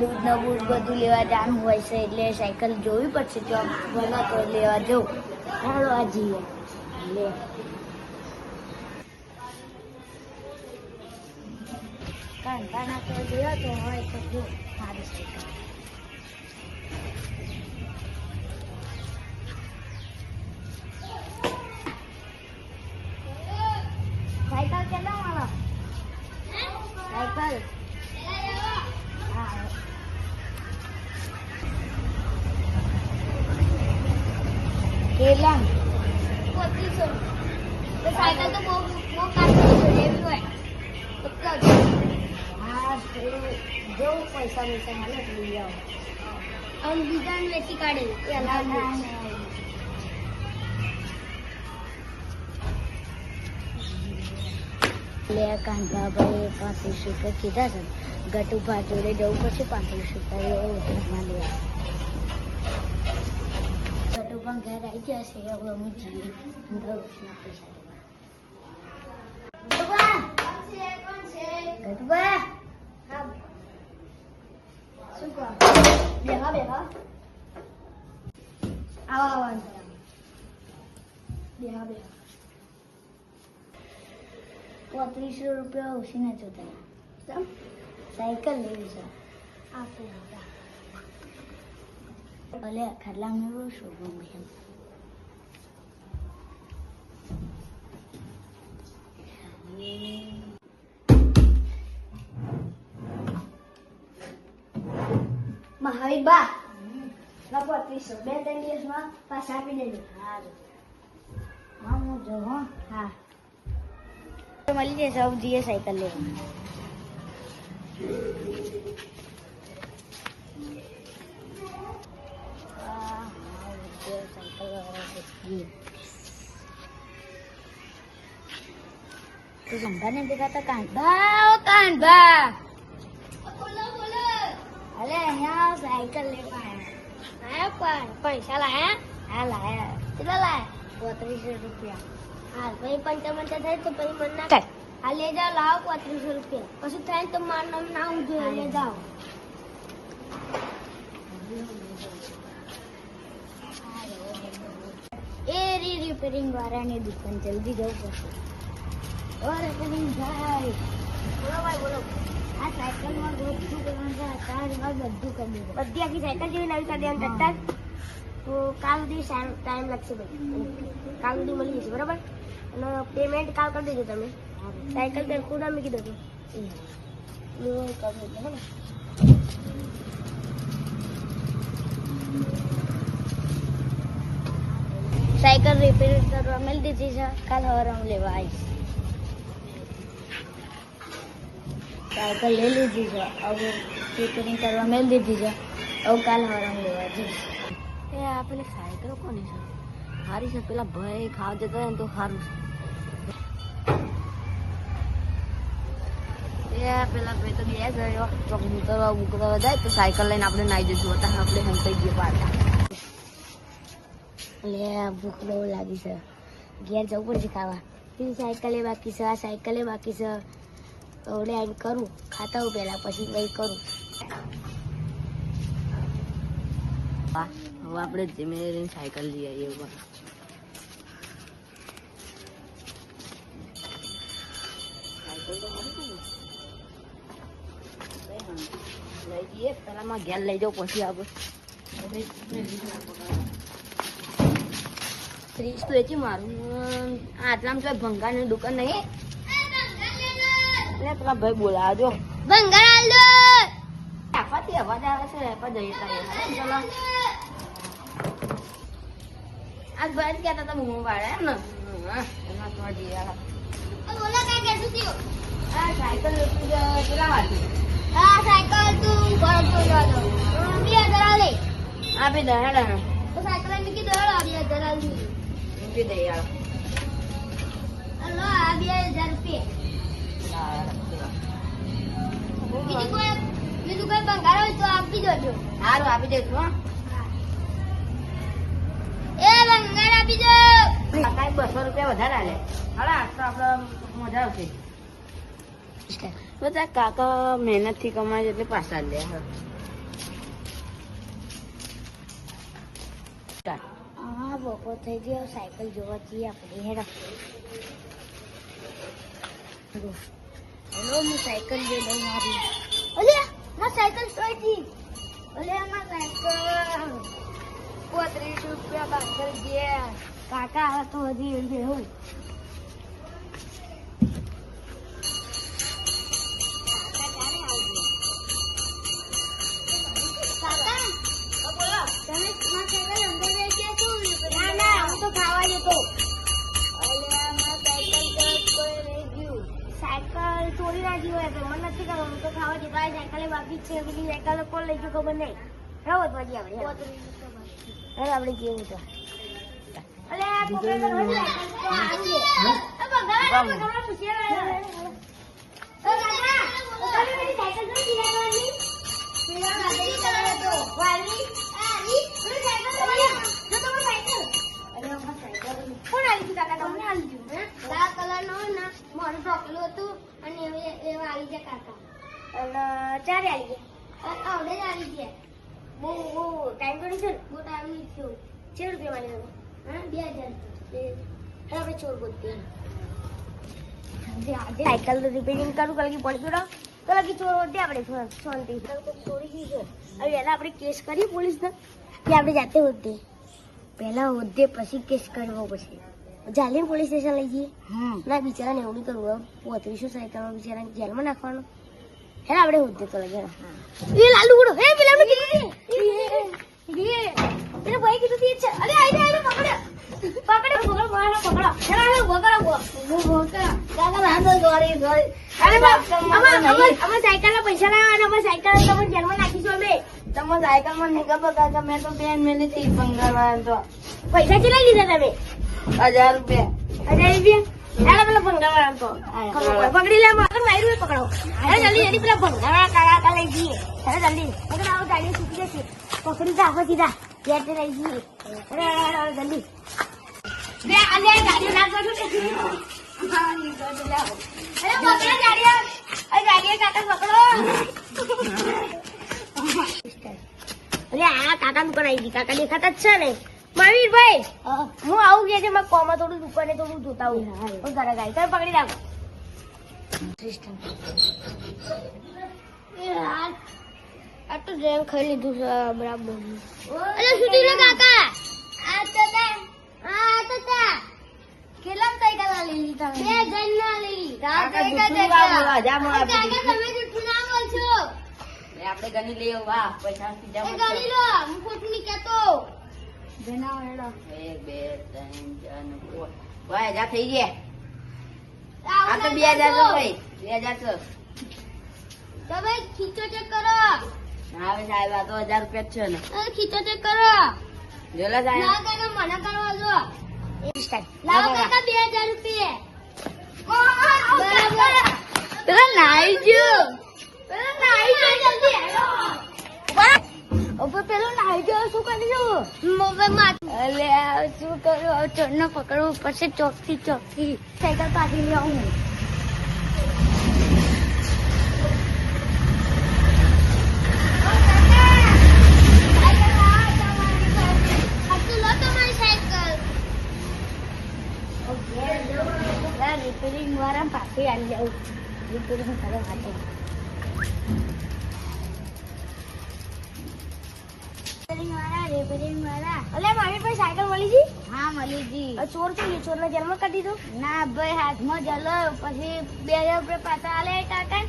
દૂધ ને બૂધ બધું લેવા જવાનું હોય છે એટલે સાયકલ જોવી પડશે. તો બને તો લેવા જવું. આ જઈએ. લે. કાંતાના તો જોયો તો હોય તો જો. સારી સાયકલ જેવું પૈસા પૈસા મળે તો લઈ આવો. બીજાને વેચી કાઢે. પેલા લે કાંધા ભાઈ પાંત્રીસ રૂપિયા કીધા છે. ગટુભા જોડે જવું પડશે પાંત્રીસ રૂપિયા એ ઉધારમાં લેવા ગટુભા ઘર આવી જશે હવે અમે જઈએ. દસના પૈસા લેવા. ગટુભા હા શું કહો બેહા બેહા આવો આવો બેહા બેહા પોત્રીસો રૂપિયા ઓછીના જોતા સાયકલ લેવી છે આપો ભલે ખાટલા મેળવું છું ગમે એમ મહાવીર બા ના પોત્રીસો બે ત્રણ દિવસમાં પાછા આપી દેજો સારું હા હું જો હો મળી જશે હવે જઈએ સાયકલ લેવા તું ગંગા ને દેખાતા કાંભા ઓ કાંધા અલે અહીંયા આવ, સાયકલ લેવા આયા પણ પૈસા લાયા હા લાયા કેટલા લાયા પોત્રીસો રૂપિયા હા પછી પંચાવન થાય તો પછી મને ના કહે હા લે જાઓ લાવો પોત્રીસો રૂપિયા પછી થાય તો મારું નામ ના હું જોઈએ લે જાઓ એ રી રિપેરિંગ વાળાની દુકાન જલ્દી જવું પડશે ઓ રિપેરિંગ ભાઈ બોલો ભાઈ બોલો આ સાયકલમાં બધું કરવાનું છે ટાયરમાં બધું કરી દીધું બધી આખી સાયકલ જેવી નવી કરી દેવાની ટટ્ટા તો કાલ સુધી ટાઈમ લાગશે ભાઈ. કાલ સુધી મળી જશે બરાબર? અને પેમેન્ટ કાલ કરી દેજો તમે. સાયકલ પર ખુદા મૂકી દેજો હું કરી દઉં બરાબર સાયકલ રિપેર કરવા મેળ દીધી છે. કાલ સવારે હું લેવા આવીશ. સાયકલ લઈ લીધી છે. હવે રિપેરિંગ કરવા મેં દીધી છે. હવે કાલ હરામ લેવા જઈશ. એ આ પેલી સાયકલ કોની છે? સારી છે, પેલા ભાઈ ખાવા જતા ને તો સારું છે. પેલા ભાઈ તો ગયો ચોક ઉતરવા ઉતરવા જાય તો સાયકલ લઈને આપણે નાઈ જઈશું. હતા આપણે હંતાઈ ગયો પાછા. લે ભૂખ બહુ લાગી છે. ઘેર જવું પડશે ખાવા. પેલી સાયકલે બાકી છે, આ સાયકલે બાકી છે. ઓડે આવીને કરું. ખાતા હું પહેલાં, પછી કંઈ કરું. હવે આપણે ધીમે ધીમે સાયકલ લઈ આવીએ ઉપર. લઈ જઈએ. પેલામાં ઘેર લઈ જાઓ, પછી આપણે. ત્રીસ તો એથી મારું. આટલામાં તો ભંગારની દુકાન નહીં. એટલે પેલા ભાઈ બોલાવજો. દો આપાથી અવાજ આવે છે એપા જઈએ ચલો. ભાઈ જ કહેતા હતા હું વાળે એમ ને. એમાં હજી આ બોલો કાંઈ કહેતું થયું આ સાયકલ કેટલા વાગે હા સાયકલ તું ઘર તો જાતો બે હજાર આલે આપી દે હેડે તો સાયકલ એમ કીધું હેડો આ બે હજાર આલ દીધું મૂકી દે યાર હલો આ બે હજાર રૂપિયા. આપી દેજો સારું આપી દેજો હા કાંઈ બસો રૂપિયા વધારે હાલે હાલે આટલો આપણે મજા આવશે બધા કાકા મહેનતથી કમાય એટલે પાછા લે હા બપોર થઈ ગયો, સાયકલ જોવાથી આપણે હેરા હેલો, હું સાયકલ લઈ લઉં મારી અલે, મારી સાયકલ તોડી અલે, મારી સાયકલ. પોત્રીસ રૂપિયા પાછળ ગયા. કાકા હવે તો હજી બેહું ના ના, હું તો ખાવા કરવું હું તો ખાવા જતો આ સાયકલ બાકી છે બીજી સાયકલ કોણ લઈ ગયું ખબર નહીં. રહો તો પછી આપણે આપણે કેવું તો અલે આ છોકરા તો રોજ સાયકલ તો આવી છે. ટાઈમ કરી છે ને બહુ ટાઈમ નહીં થયો. છે રૂપિયા વાળી હા બે હજાર આપણે ચોર બોલતી સાયકલ રિપેરિંગ કરું કે પડી ગયો તો લગી ચોર વધે આપણે શાંતિ ચોરી ગઈ છે. હવે પહેલા આપણે કેસ કરીએ પોલીસને. કે આપણે જાતે હોતે પહેલા હોદ્દે પછી કેસ કરવો પછી જાલીને પોલીસ સ્ટેશન લઈ જઈએ. ના બિચારાને એવું નહીં કરવું. હવે પોત્રીસો સાયકલમાં બિચારાને જેલમાં નાખવાનું. હે આપણે હોદ્દે તો લગે એ લાલુ હે પેલા પેલો ભાઈ કીધું તી છે. અરે આઈ આઈ પકડો. પકડો પકડો મારો પકડો. ચલા આલો પકડો. હું કાકા નાનો સોરી સોરી અરે બાપ અમાર અમાર અમાર સાયકલના પૈસા લાવ્યા અને અમાર સાયકલ તમને જેલમાં નાખીશું અમે. તમે સાયકલમાં નહીં કાકા મેં તો બેન મેલી હતી ભંગારવાળા તો. પૈસા કેટલા લીધા તમે? હજાર રૂપિયા. અરે રૂપિયા? અરે પેલા ભંગાવાળા તો. પકડી લે મગર માર્યું પકડો. અરે જલ્દી જલ્દી પેલા ભંગાવાળા કાકા લઈ જઈએ. અરે જલ્દી. આવો ગાડી છૂટી જશે. પકડી આખો સીધા અરે આ કાકા દુકાન આવી ગઈ કાકા દેખાતા જ છે ને મહાવીરભાઈ હું આવું ગયા છે કોમાં થોડું દુકાને થોડું જોતા હું ઘરે ગાડી પકડી રાખો આ તો જેમ ખાઈ લીધું છે બરાબર. અરે સુધી લો કાકા. આ તો તા આ તો તા. કેટલા કલા લઈ લીધા બે જણ ના લઈ. લીધા કાકા બોલો, હજારમાં આપી કાકા તમે જૂઠું ના બોલશો. એ આપણે ગણી લઈએ વાહ પૈસા સીધા. ગણી લો હું ખોટું નહીં કહેતો. જના હેડો. એક બે ત્રણ ચાર પાંચ. ભાઈ હજાર થઈ ગયા. આ તો બે હજાર છે ભાઈ બે હજાર તો. તમે ખીચો ચેક કરો. હવે સાહેબ આ તો હજાર રૂપિયા છે ને. ખીચો ચેક કરો. જોયેલા સાહેબ. ના કાકા મને કરવા દો. લાવો કાકા. બે હજાર રૂપિયા. પેલા નાઈ જો. પેલા નાઈ જો જલ્દી. હેડો પેલો નાઈ જો શું કરી જો મોબાઈલ અલે શું કરું ચડને પકડવું પડશે ચોકથી ચોકથી સાયકલ કાઢી લઉં રિપેરિંગ વાળા પાછી આવી જાઉં. રિપેરિંગ કરે માટે. રિપેરિંગ વાળા અલે મારી પાસે સાયકલ મળી ગઈ? હા મળી ગઈ. ચોર છે ચોર ના જેલમાં કાઢી દો ના ભાઈ હાથમાં જલો પછી બે હજાર રૂપિયા પાછા આલે કાકા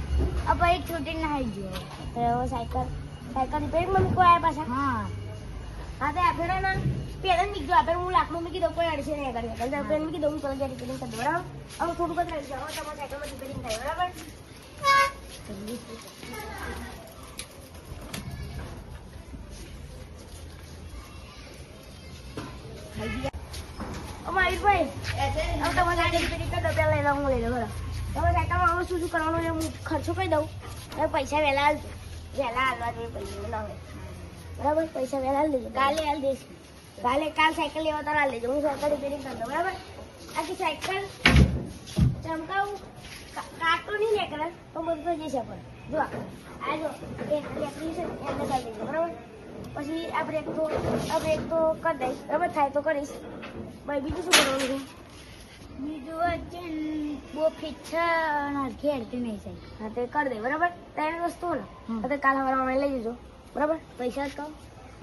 પછી છૂટી ના ગયો. સાયકલ સાયકલ રિપેરિંગમાં મૂકવા આવ્યા પાછા? હા. હા તો આપણે ના પેલા જ મૂકી આપણે હું લાખમાં મૂકી દઉં કોઈ અડશે નહીં કરી એટલે આપણે મૂકી દઉં હું પેલા રિપેરિંગ કરી દઉં બરાબર હવે થોડુંક જ રહી જાય હવે તમારા સાયકલમાં રિપેરિંગ થાય બરાબર મયુરભાઈ હવે તમારે ગાડી રિપેરિંગ કરી દો પહેલા એના હું લઈ લઉં બરાબર તમે સાયકલમાં હવે શું શું કરવાનું છે હું ખર્ચો કરી દઉં હવે પૈસા વહેલા આલજો. વહેલા હાલવા જોઈએ પૈસા ના હોય બરાબર પૈસા વહેલા હાલ દેજો કાલે હાલ દઈશ કાલે કાલ સાયકલ લેવા તારા લેજો. હું સાયકલ રિપેરિંગ કરી દઉં બરાબર? આખી સાયકલ ચમકાવું. કાંટો નહીં નીકળે તો બધું તો જશે પણ. જો આ જો એ લેકડી છે ને એને કાઢી બરાબર? પછી આ બ્રેક તો આ બ્રેક તો કરી દઈશ બરાબર? થાય તો કરીશ. ભાઈ બીજું શું કરવાનું છે? બીજું બહુ ફિટ છે અને ઘેરતી નહીં થાય. હા તે કરી દે બરાબર? ત્રણ વસ્તુ ને તો કાલે વાળા લઈ જજો બરાબર? પૈસા જ કહો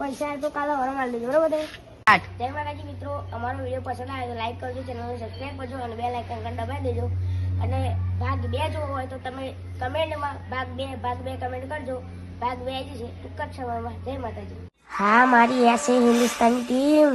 પૈસા તો કાલે વાળા લેજો બરાબર તે? સ્ટાર્ટ જય માતાજી મિત્રો અમારો વીડિયો પસંદ આવે તો લાઈક કરજો ચેનલને સબસ્ક્રાઈબ કરજો અને બે લાઈક ઘંટા દબાવી દેજો. અને ભાગ બે જોવો હોય તો તમે કમેન્ટમાં ભાગ બે ભાગ બે કમેન્ટ કરજો. ભાગ બે જ છે ટૂંક જ સમયમાં. જય માતાજી. હા મારી એસે હિન્દુસ્તાની ટીમ